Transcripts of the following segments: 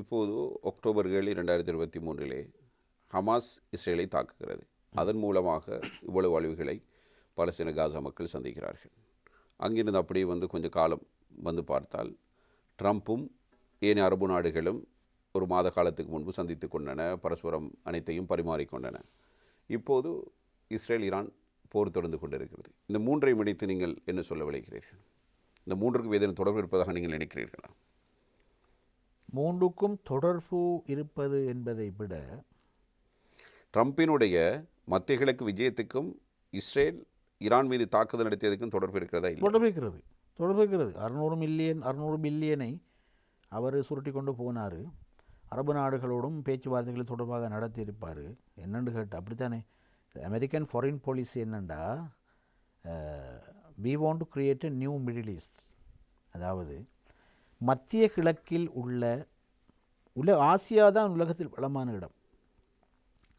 இப்போது அக்டோபர் ஏழு ரெண்டாயிரத்தி இருபத்தி மூன்றிலே ஹமாஸ் இஸ்ரேலை தாக்குகிறது. அதன் மூலமாக இவ்வளவு அழிவுகளை பலஸ்தீன காசா மக்கள் சந்திக்கிறார்கள். அங்கிருந்து அப்படியே வந்து கொஞ்சம் காலம் வந்து பார்த்தால் ட்ரம்ப்பும் ஏனைய அரபு நாடுகளும் ஒரு மாத காலத்துக்கு முன்பு சந்தித்து கொண்டன பரஸ்பரம் அனைத்தையும் பரிமாறிக்கொண்டன இப்போது இஸ்ரேல் ஈரான் போர் தொடர்ந்து கொண்டிருக்கிறது. இந்த மூன்றை முடித்து நீங்கள் என்ன சொல்ல விளைகிறீர்கள் இந்த மூன்றுக்கும் ஏதேனும் தொடர்பு இருப்பதாக நீங்கள் நினைக்கிறீர்களா? மூன்றுக்கும் தொடர்பு இருப்பது என்பதை விட ட்ரம்பினுடைய மத்திய கிழக்கு விஜயத்துக்கும் இஸ்ரேல் ஈரான் மீது தாக்குதல் நடத்தியதுக்கும் தொடர்பு இருக்கிறதா தொடர்பு இருக்கிறது. தொடர்பு இருக்கிறது. அறுநூறு மில்லியன் அறுநூறு பில்லியனை அவர் சுருட்டி கொண்டு போனார். அரபு நாடுகளோடும் பேச்சுவார்த்தைகளை தொடர்பாக நடத்தியிருப்பார். என்னன்னு கேட்டு அப்படித்தானே? அமெரிக்கன் ஃபாரின் பாலிசி என்னண்டா? We want to create a new Middle East அதாவது மத்திய கிழக்கில் உள்ள உல ஆசியா தான் உலகத்தில் வளமான இடம்.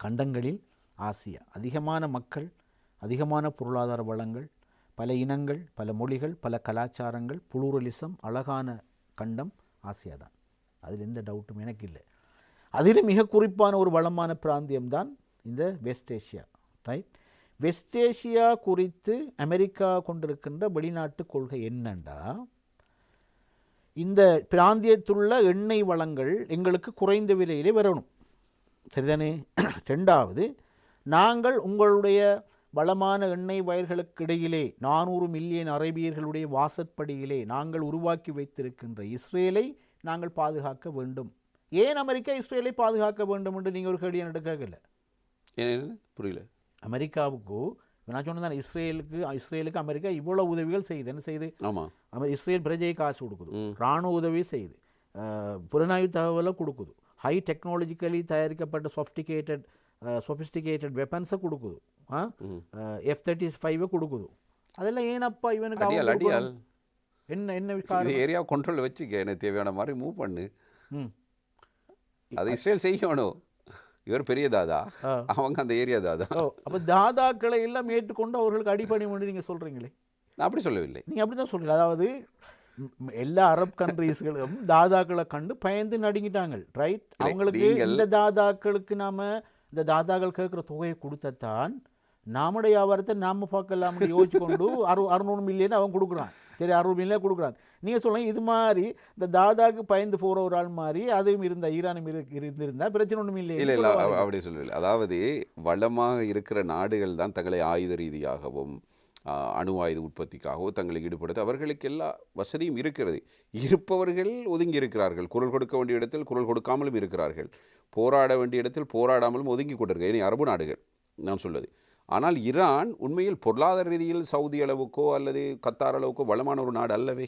கண்டங்களில் ஆசியா. அதிகமான மக்கள் அதிகமான பொருளாதார வளங்கள் பல இனங்கள் பல மொழிகள் பல கலாச்சாரங்கள் புளூரலிசம் அழகான கண்டம் ஆசியா தான் அதில் எந்த டவுட்டும் எனக்கு இல்லை. அதில் மிக குறிப்பான ஒரு வளமான பிராந்தியம்தான் இந்த West Asia right West Asia குறித்து அமெரிக்கா கொண்டிருக்கின்ற வெளிநாட்டு கொள்கை என்னண்டா? இந்த பிராந்தியத்துள்ள எண்ணெய் வளங்கள் எங்களுக்கு குறைந்த விலையிலே வரணும். சரிதானே? ரெண்டாவது நாங்கள் உங்களுடைய வளமான எண்ணெய் வயல்களுக்கு இடையிலே நானூறு மில்லியன் அரேபியர்களுடைய வாசற்படியிலே நாங்கள் உருவாக்கி வைத்திருக்கின்ற இஸ்ரேலை நாங்கள் பாதுகாக்க வேண்டும். ஏன் அமெரிக்கா இஸ்ரேலை பாதுகாக்க வேண்டும் என்று நீங்கள் ஒரு கேள்வி ஏன்? புரியல. அமெரிக்காவுக்கு இப்ப நான் சொன்னதான் இஸ்ரேலுக்கு இஸ்ரேலுக்கு அமெரிக்கா இவ்வளவு உதவிகள் செய்யுது என்ன செய்யுது ஆமாம் அமெ இஸ்ரேல் பிரஜை காசு கொடுக்குது. இராணுவ உதவி செய்யுது புலனாய்வு தகவலை கொடுக்குது. ஹை டெக்னாலஜிக்கலி தயாரிக்கப்பட்ட சொஃப்டிகேட்டட் சொஃபிஸ்டிகேட்டட் வெப்பன்ஸை கொடுக்குது. எஃப் தேர்ட்டி ஃபைவை கொடுக்குது. அதெல்லாம் ஏனப்பா இவனுக்கு அவன் அடியால்? என்ன என்ன ஏரியா கண்ட்ரோல் வச்சுக்க. எனக்கு தேவையான மாதிரி மூவ் பண்ணு. அது இஸ்ரேல் செய்யணும். இவர் பெரிய தாதா. அவங்க அந்த ஏரியா தாதா. அப்போ தாதாக்களை எல்லாம் ஏற்றுக்கொண்டு அவர்களுக்கு அடிப்படை நீங்கள் சொல்கிறீங்களே நான் அப்படி சொல்லவில்லை. நீங்கள் அப்படி தான் சொல்றீங்க. அதாவது எல்லா அரப் கண்ட்ரீஸ்களும் தாதாக்களை கண்டு பயந்து நடுங்கிட்டாங்க ரைட் அவங்களுக்கு இந்த தாதாக்களுக்கு நாம இந்த தாதாக்கள் கேட்குற தொகையை கொடுத்தத்தான் நாமுடைய வியாபாரத்தை நாம பார்க்கலாம்னு யோசிச்சு கொண்டு அறு அறுநூறு மில்லியன் அவன் கொடுக்குறான். சரி அறுநூறு மில்லியன் கொடுக்குறான். நீங்கள் சொல்லுங்க இது மாதிரி இந்த தாதாக்கு பயந்து போகிற ஒரு ஆள் மாதிரி அதுவும் இருந்தா ஈரானும் இரு இருந்திருந்தா பிரச்சனை ஒன்றும் இல்லை இல்லை இல்லை அப்படி சொல்லவில்லை அதாவது வளமாக இருக்கிற நாடுகள் தான் தங்களை ஆயுத ரீதியாகவும் அணு ஆயுத உற்பத்திக்காகவோ தங்களை ஈடுபடுத்த அவர்களுக்கு எல்லா வசதியும் இருக்கிறது. இருப்பவர்கள் ஒதுங்கி இருக்கிறார்கள். குரல் கொடுக்க வேண்டிய இடத்தில் குரல் கொடுக்காமலும் இருக்கிறார்கள். போராட வேண்டிய இடத்தில் போராடாமலும் ஒதுங்கி கொண்டிருக்க இனி அரபு நாடுகள் நான் சொல்வது ஆனால் ஈரான் உண்மையில் பொருளாதார ரீதியில் சவுதி அளவுக்கோ அல்லது கத்தார் அளவுக்கோ வளமான ஒரு நாடு அல்லவே.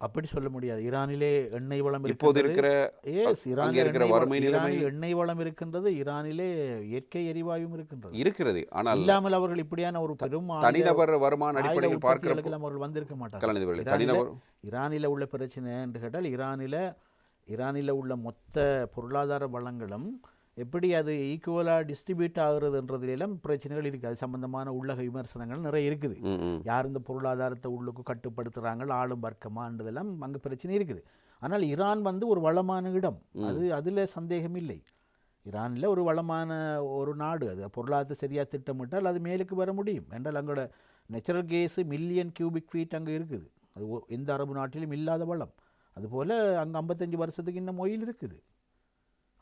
அப்படி சொல்ல முடியாது. ஈரானிலே எண்ணெய் வளம் இப்போது. இருக்கிற ஈரானில் இருக்கிற எண்ணெய் வறுமை வளம்- நிலைமை ஈரானில் எண்ணெய் வளம் இருக்கின்றது ஈரானிலே இயற்கை எரிவாயும் இருக்கின்றது. இருக்கிறது. ஆனால் இல்லாமல் அவர்கள் இப்படியான ஒரு பெரும் தனிநபர் வருமான அடிப்படையில் பார்க்கிற அவர்கள் வந்திருக்க மாட்டார்கள். தனிநபர் ஈரானில் உள்ள பிரச்சனை என்று கேட்டால் ஈரானில் ஈரானில் உள்ள மொத்த பொருளாதார வளங்களும் எப்படி அது ஈக்குவலாக டிஸ்ட்ரிபியூட் ஆகுறதுன்றதுலாம் பிரச்சனைகள் இருக்குது அது சம்பந்தமான உள்ளக விமர்சனங்கள் நிறைய இருக்குது. யார் இந்த பொருளாதாரத்தை உள்ளுக்கு கட்டுப்படுத்துகிறாங்க ஆளும் வர்க்கமான்றதெல்லாம் அங்கே பிரச்சனை இருக்குது. ஆனால் ஈரான் வந்து ஒரு வளமான இடம். அது அதில் சந்தேகம் இல்லை. ஈரானில் ஒரு வளமான ஒரு நாடு. அது பொருளாதாரத்தை சரியாக திட்டமிட்டால் அது மேலுக்கு வர முடியும். என்றால் அங்கோட natural gas million cubic feet அங்கே இருக்குது. அது எந்த அரபு நாட்டிலும் இல்லாத வளம். அதுபோல் அங்கே ஐம்பத்தஞ்சு வருஷத்துக்கு இன்னும் மொயில் இருக்குது.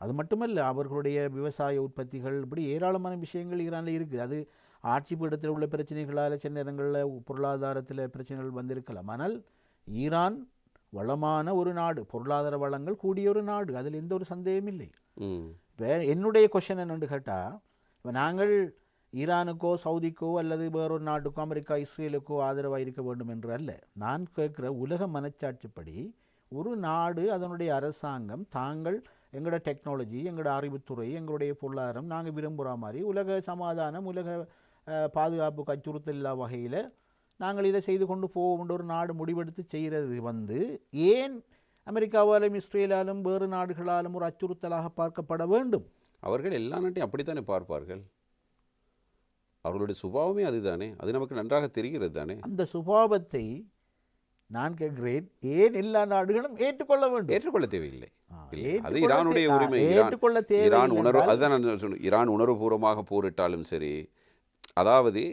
அது மட்டுமல்ல அவர்களுடைய விவசாய உற்பத்திகள் இப்படி ஏராளமான விஷயங்கள் ஈரானில் இருக்குது. அது ஆட்சி பீடத்தில் உள்ள பிரச்சனைகளால் சில நேரங்களில் பொருளாதாரத்தில் பிரச்சனைகள் வந்திருக்கலாம். ஆனால் ஈரான் வளமான ஒரு நாடு பொருளாதார வளங்கள் கூடிய ஒரு நாடு அதில் எந்த ஒரு சந்தேகமும் இல்லை. வே என்னுடைய கொஷன் என்னன்னு கேட்டால் இப்போ நாங்கள் ஈரானுக்கோ சவுதிக்கோ அல்லது வேறொரு நாட்டுக்கோ அமெரிக்கா இஸ்ரேலுக்கோ ஆதரவாக இருக்க வேண்டும் என்று அல்ல. நான் கேட்குற உலக மனச்சாட்சிப்படி ஒரு நாடு அதனுடைய அரசாங்கம் தாங்கள் எங்களோட டெக்னாலஜி எங்களோட அறிவுத்துறை எங்களுடைய பொருளாதாரம் நாங்கள் விரும்புகிற மாதிரி உலக சமாதானம் உலக அஹ், பாதுகாப்புக்கு அச்சுறுத்தல் இல்லா வகையில் நாங்கள் இதை செய்து கொண்டு போவோம்ன்ற ஒரு நாடு முடிவெடுத்து செய்கிறது வந்து ஏன் அமெரிக்காவாலும் இஸ்ரேலாலும் வேறு நாடுகளாலும் ஒரு அச்சுறுத்தலாக பார்க்கப்பட வேண்டும்? அவர்கள் எல்லா நாட்டையும் அப்படித்தானே பார்ப்பார்கள்? அவர்களுடைய சுபாவமே அதுதானே? அது நமக்கு நன்றாக தெரிகிறது தானே? அந்த சுபாவத்தை நான் கேட்கிறேன் ஏன் எல்லா நாடுகளும் ஏற்றுக்கொள்ள வேண்டும்? ஏற்றுக்கொள்ள தேவையில்லை. அது ஈரானுடைய உரிமை. ஈரான் ஏற்றுக்கொள்ள ஈரான் தேவையில்லை உணர்வு அதுதான் நான் சொன்னேன். ஈரான் உணர்வுபூர்வமாக போரிட்டாலும் சரி அதாவது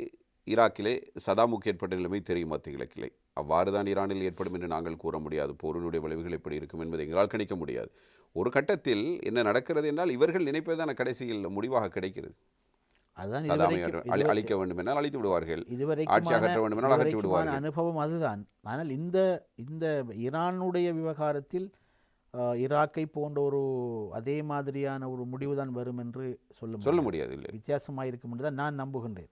ஈராக்கிலே சதாமுக்கு ஏற்பட்ட நிலைமை தெரியும் மத்திய கிழக்கிலே. அவ்வாறு தான் ஈரானில் ஏற்படும் என்று நாங்கள் கூற முடியாது. போரினுடைய விளைவுகள் எப்படி இருக்கும் என்பதை எங்களால் கணிக்க முடியாது. ஒரு கட்டத்தில் என்ன நடக்கிறது என்றால் இவர்கள் நினைப்பதுதான் கடைசியில் முடிவாக கிடைக்கிறது. அதுதான் அழிக்க வேண்டும் என்றால் அழித்து விடுவார்கள். ஆட்சி அகற்ற வேண்டும் என்றால் அகற்றி விடுவார்கள். அனுபவம் அதுதான். ஆனால் இந்த இந்த ஈரானுடைய விவகாரத்தில் ஈராக்கை போன்ற ஒரு அதே மாதிரியான ஒரு முடிவு தான் வரும் என்று சொல்ல சொல்ல முடியாது. முடியாது இல்லை வித்தியாசமாக இருக்கும் என்று தான் நான் நம்புகின்றேன்.